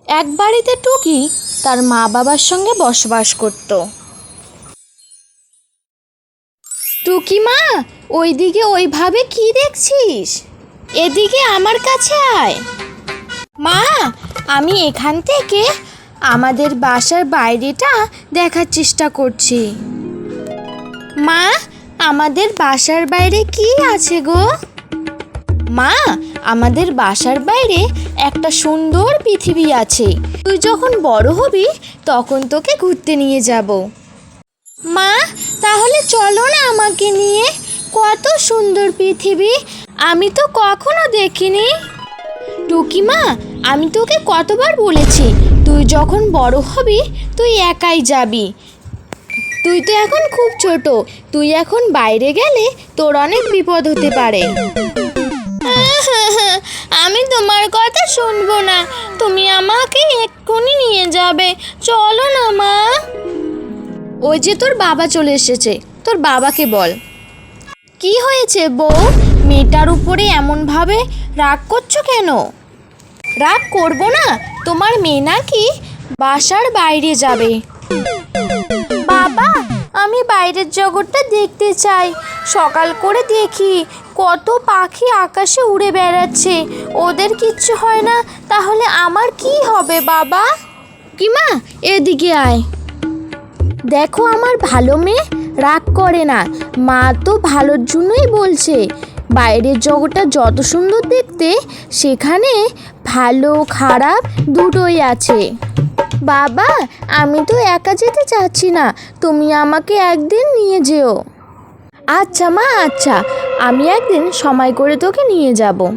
এক বাড়িতে টুকি তার মা বাবার সঙ্গে বসবাস করত। টুকি মা, ওইদিকে ওইভাবে কি দেখছিস? এদিকে আমার কাছে আয়। মা, আমি এখান থেকে আমাদের বাসার বাইরেটা দেখার চেষ্টা করছি। মা, আমাদের বাসার বাইরে কি আছে গো? মা আমাদের বাসার বাইরে একটা সুন্দর পৃথিবী আছে। তুই যখন বড় হবি, তখন তোকে ঘুরতে নিয়ে যাব। মা, তাহলে চলো না আমাকে নিয়ে? কত সুন্দর পৃথিবী। আমি তো কখনো দেখিনি। টুকি মা, আমি তোকে কতবার বলেছি, তুই যখন বড় হবি, তুই একাই যাবি। তুই তো এখন খুব ছোট, তুই এখন বাইরে গেলে তোর অনেক বিপদ হতে পারে। আমি তোমার কথা শুনব না। তুমি আমাকে এক্ষুনি নিয়ে যাবে। চলো না, মা। ওই যে তোর বাবা চলে এসেছে। তোর বাবাকে বল। কি হয়েছে বউ? মেয়েটার উপরে এমনভাবে রাগ করছ কেন? রাগ করব না? তোমার মেয়ে নাকি বাসার বাইরে যাবে। বাবা, আমি বাইরের জগৎটা দেখতে চাই। সকাল করে দেখি কত পাখি আকাশে উড়ে বেড়াচ্ছে? ওদের কিচ্ছু হয় না। তাহলে আমার কি হবে বাবা? কি মা এদিকে আয়। দেখো আমার ভালো মেয়ে রাগ করে না। মা তো ভালোর জন্যই বলছে বাইরের জগৎটা যত সুন্দর দেখতে সেখানে ভালো খারাপ দুটোই আছে। বাবা আমি তো একা যেতে চাচ্ছি না। তুমি আমাকে একদিন নিয়ে যেও। আচ্ছা মা আচ্ছা। আমি একদিন সময় করে তোকে নিয়ে যাব।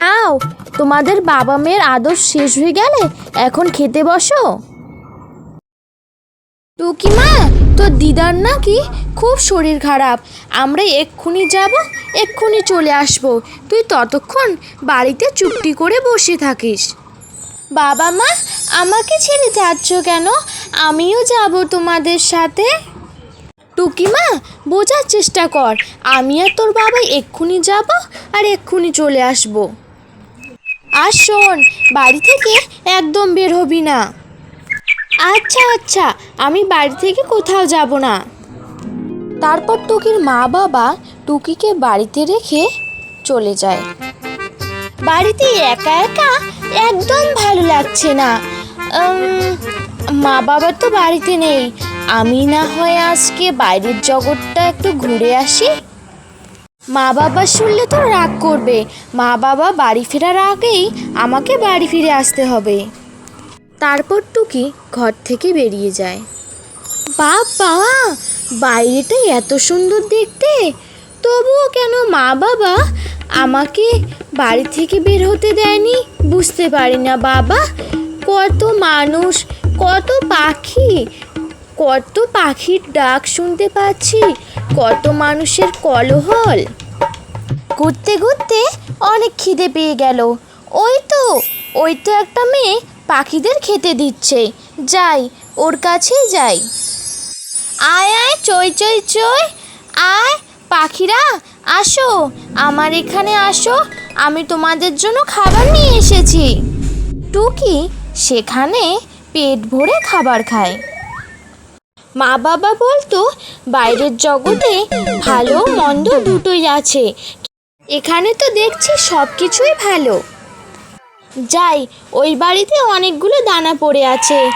আও, তোমাদের বাবা মেয়ের আদর শেষ হয়ে গেলে এখন খেতে বসো। টুকি মা, তোর দিদার নাকি খুব শরীর খারাপ। আমরা এক্ষুনি যাব, এক্ষুনি চলে আসব। তুই ততক্ষণ বাড়িতে চুপটি করে বসে থাকিস। বাবা মা, আমাকে ছেড়ে যাচ্ছ কেন? আমিও যাব তোমাদের সাথে। টুকিমা বোঝার চেষ্টা কর। আমি আর তোর বাবা এক্ষুনি যাব আর এক্ষুনি চলে আসব। আর শোন, বাড়ি থেকে একদম বের হবি না। আচ্ছা আচ্ছা আমি বাড়ি থেকে কোথাও যাব না। তারপর টুকির মা বাবা টুকিকে বাড়িতে রেখে চলে যায়। বাড়িতে একা একা একদম ভালো লাগছে না। মা বাবা তো বাড়িতে নেই। আমি না হয় আজকে বাইরের জগৎটা একটু ঘুরে আসি। মা বাবা শুনলে তো রাগ করবে। মা বাবা বাড়ি ফেরার আগেই আমাকে বাড়ি ফিরে আসতে হবে। তারপর টুকি ঘর থেকে বেরিয়ে যায়। বাবা, বাইরেটা এত সুন্দর দেখতে। তবুও কেন মা বাবা আমাকে বাড়ি থেকে বের হতে দেয়নি? বুঝতে পারি না বাবা। কত মানুষ, কত পাখি কত পাখির ডাক শুনতে পাচ্ছি, কত মানুষের কলহল। ঘুরতে ঘুরতে অনেক খিদে পেয়ে গেল। ওই তো ওই তো একটা মেয়ে পাখিদের খেতে দিচ্ছে। যাই, ওর কাছেই যাই। আয় আয়, চই চই চই। আয়, পাখিরা, আসো, আমার এখানে আসো। আমি তোমাদের জন্য খাবার নিয়ে এসেছি। টুকি সেখানে পেট ভরে খাবার খায়। মা বাবা বলতো, বাইরের জগতে ভালো মন্দ দুটোই আছে। এখানে তো দেখছি সব কিছুই ভালো। যাই, ওই বাড়িতে অনেকগুলো দানা পড়ে আছে।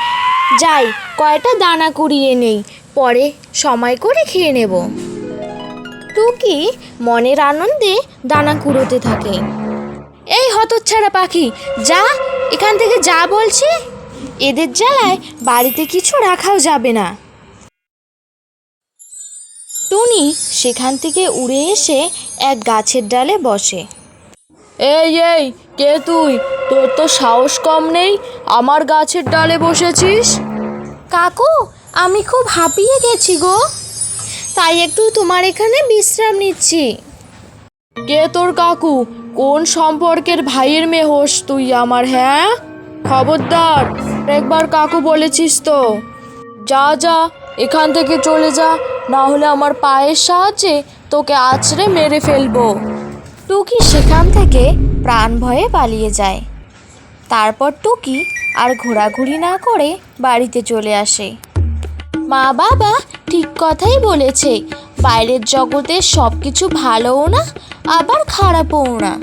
যাই, কয়টা দানা কুড়িয়ে নেই। পরে সময় করে খেয়ে নেব। টুকি মনের আনন্দে দানা কুড়োতে থাকে। এই হতচ্ছাড়া পাখি, যা, এখান থেকে যা বলছি, এদের জ্বালায় বাড়িতে কিছু রাখাও যাবে না। টুনি সেখান থেকে উড়ে এসে এক গাছের ডালে বসে। এই এই কে তুই? তোর তো সাহস কম নেই। আমার গাছের ডালে বসেছিস? কাকু আমি খুব হাঁপিয়ে গেছি গো। তাই একটু তোমার এখানে বিশ্রাম নিচ্ছি। কে তোর কাকু? কোন সম্পর্কের ভাইয়ের মেয়ে হোস তুই আমার হ্যাঁ? খবরদার একবার কাকু বলেছিস তো। যা যা এখান থেকে চলে যা। না হলে আমার পায়ের সাহায্যে তোকে আছড়ে মেরে ফেলব। টুকি সেখান থেকে প্রাণ ভয়ে পালিয়ে যায়। তারপর টুকি আর ঘোরাঘুরি না করে বাড়িতে চলে আসে। মা বাবা ঠিক কথাই বলেছে বাইরের জগতে সব কিছু ভালোও না আবার খারাপও না।